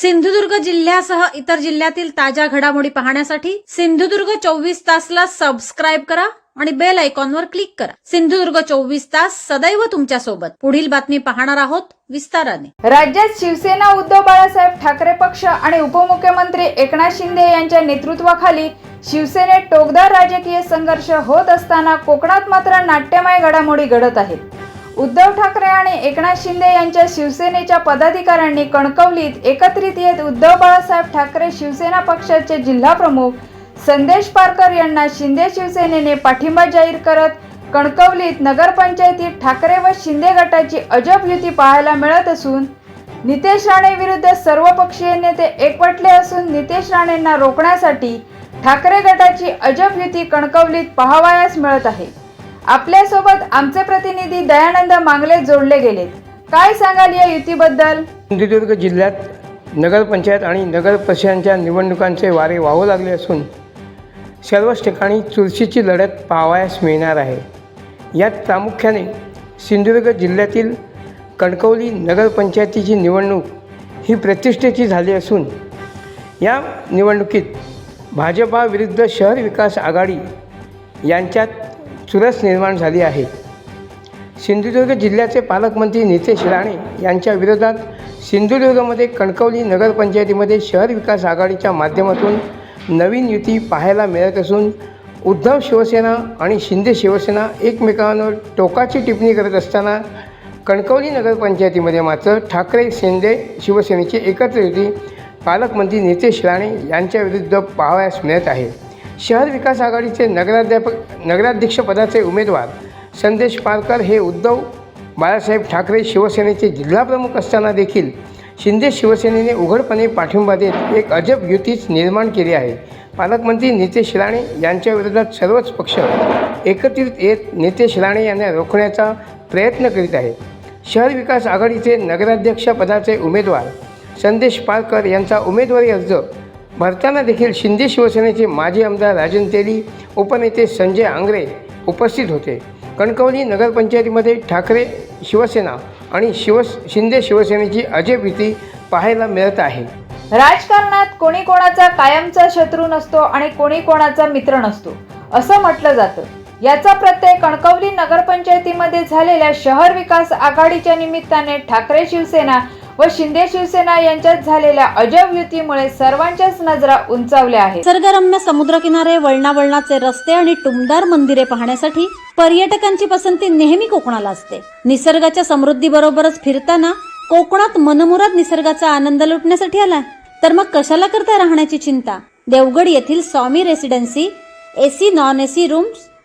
सिंधुदुर्ग जिल्ह्यासह इतर जिल्ह्यातील ताज्या घडामोडी पाहण्यासाठी सिंधुदुर्ग चोवीस तासला सबस्क्राईब करा आणि बेल आयकॉनवर क्लिक करा. सिंधुदुर्ग चोवीस तास सदैव तुमच्यासोबत. पुढील बातमी पाहणार आहोत विस्ताराने. राज्यात शिवसेना उद्धव बाळासाहेब ठाकरे पक्ष आणि उपमुख्यमंत्री एकनाथ शिंदे यांच्या नेतृत्वाखाली शिवसेनेत टोकदार राजकीय संघर्ष होत असताना कोकणात मात्र नाट्यमय घडामोडी घडत आहेत. उद्धव ठाकरे आणि एकनाथ शिंदे यांच्या शिवसेनेच्या पदाधिकाऱ्यांनी कणकवलीत एकत्रित येत उद्धव बाळासाहेब ठाकरे शिवसेना पक्षाचे जिल्हा प्रमुख संदेश पारकर यांना शिंदे शिवसेनेने पाठिंबा जाहीर करत कणकवलीत नगरपंचायतीत ठाकरे व शिंदे गटाची अजब युती पाहायला मिळत असून नितेश राणे विरुद्ध सर्वपक्षीय नेते एकवटले असून नितेश राणेंना रोखण्यासाठी ठाकरे गटाची अजब युती कणकवलीत पाहावयास मिळत आहे. आपल्यासोबत आमचे प्रतिनिधी दयानंद मांगले जोडले गेलेत काय सांगाल या युतीबद्दल? सिंधुदुर्ग जिल्ह्यात नगरपंचायत आणि नगर परिषदांच्या निवडणुकांचे वारे वाहू लागले असून सर्वच ठिकाणी चुरशीची लढत पाहावयास मिळणार आहे. यात प्रामुख्याने सिंधुदुर्ग जिल्ह्यातील कणकवली नगरपंचायतीची निवडणूक ही प्रतिष्ठेची झाली असून या निवडणुकीत भाजपा विरुद्ध शहर विकास आघाडी यांच्यात चुरस निर्माण झाली आहे. सिंधुदुर्ग जिल्ह्याचे पालकमंत्री नितेश राणे यांच्या विरोधात सिंधुदुर्गमध्ये कणकवली नगरपंचायतीमध्ये शहर विकास आघाडीच्या माध्यमातून नवीन युती पाहायला मिळत असून उद्धव शिवसेना आणि शिंदे शिवसेना एकमेकांवर टोकाची टिप्पणी करत असताना कणकवली नगरपंचायतीमध्ये मात्र ठाकरे शिंदे शिवसेनेची एकत्र युती पालकमंत्री नितेश राणे यांच्या विरुद्ध पाहावयास मिळत आहे. शहर विकास आघाडीचे नगराध्यापक नगराध्यक्षपदाचे उमेदवार संदेश पारकर हे उद्धव बाळासाहेब ठाकरे शिवसेनेचे जिल्हाप्रमुख असताना देखील शिंदे शिवसेनेने उघडपणे पाठिंबा देत एक अजब युतीच निर्माण केली आहे. पालकमंत्री नितेश राणे यांच्या विरोधात सर्वच पक्ष एकत्रित येत नितेश राणे यांना रोखण्याचा प्रयत्न करीत आहे शहर विकास आघाडीचे नगराध्यक्षपदाचे उमेदवार संदेश पारकर यांचा उमेदवारी अर्ज भरताना देखील शिंदे शिवसेनेचे माजी आमदार राजन तेली उपनेते संजय आंग्रे उपस्थित होते. कणकवली नगरपंचायतीमध्ये ठाकरे शिवसेना आणि शिव शिंदे शिवसेनेची अजय भीती पाहायला मिळत आहे. राजकारणात कोणी कोणाचा कायमचा शत्रू नसतो आणि कोणी कोणाचा मित्र नसतो असं म्हटलं जातं. याचा प्रत्यय कणकवली नगरपंचायतीमध्ये झालेल्या शहर विकास आघाडीच्या निमित्ताने ठाकरे शिवसेना व शिंदे शिवसेना यांच्यात झालेल्या अजब युतीमुळे सर्वांच्याच नजरा उंचावल्या आहेत. निसर्गरम्य समुद्रकिनारे वळणावळणाचे रस्ते आणि टुमदार मंदिरे पाहण्यासाठी पर्यटकांची पसंती नेहमी कोकणाला असते. निसर्गाच्या समृद्धीबरोबरच फिरताना कोकणात मनमुराद निसर्गाचा आनंद लुटण्यासाठी आला तर मग कशाला करता राहण्याची चिंता? देवगड येथील Swami residency AC non AC rooms